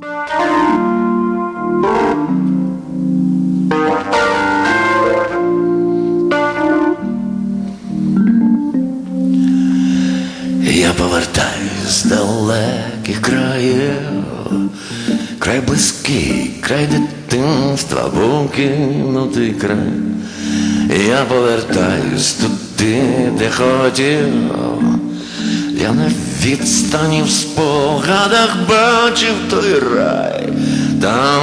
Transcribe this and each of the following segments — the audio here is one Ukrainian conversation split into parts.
Я повертаюсь з далеких країв, край близький, край дитинства, був кинутий край. Я повертаюсь туди, де хотів. Я на відстані в спогадах бачив той рай, там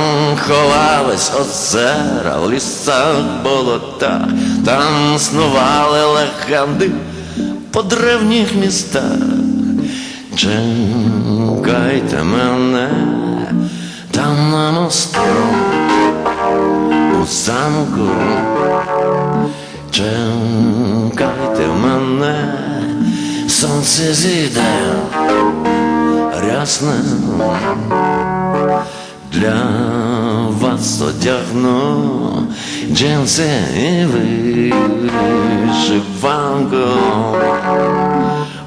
ховались озера в лісах, болотах, там снували легенди по древніх містах. Чекайте мене там на мосту сонце зійде рясне для вас одягну джинси і вишиванку.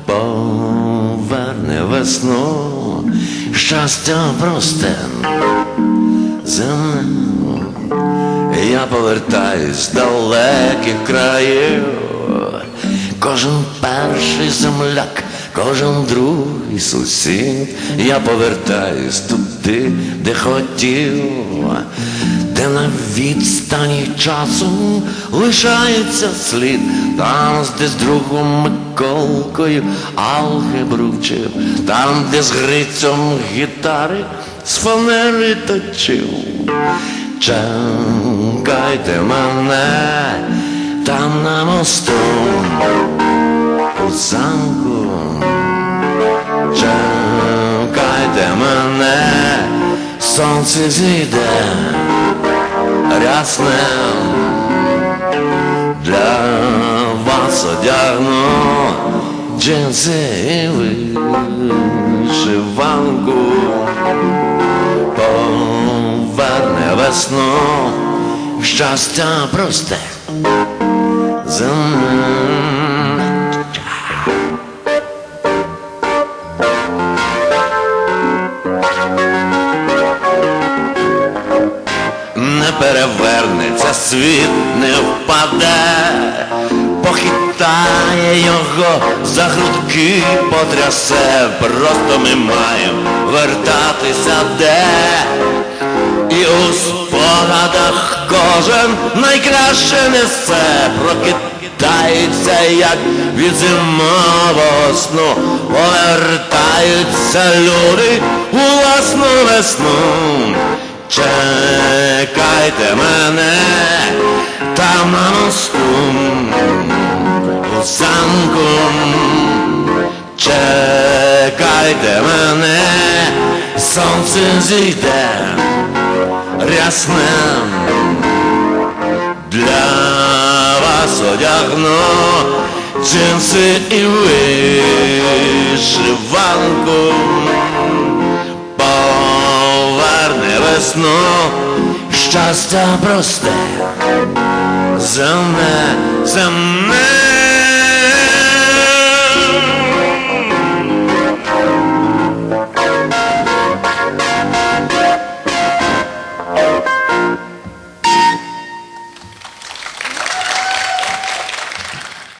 Поверне весну, щастя просте. Земне. Я повертаюсь з далеких країв, кожен перший земляк, кожен другий сусід. Я повертаюсь туди, де хотів, де на відстані часу лишається слід, там, де з другом Миколкою алгебру вчив, там, де з грицем гітари з фанери точив. Чекайте мене там на мосту у замку. Чекайте мене, сонце зійде рясне для вас одягну джинси і вишиванку поверне весну, щастя просте. Не перевернеться світ, не впаде, похитає його за грудки, потрясе, просто ми маємо вертатися де. І у спогадах кожен найкраще несе, прокидається, як від зимового сну, повертаються люди у власну весну. Чекайте мене там на мосту, у замку. Чекайте мене, сонце зійде рясним для вас одягну джинси і вишиванку. Поверне весну щастя просте. Земне, земне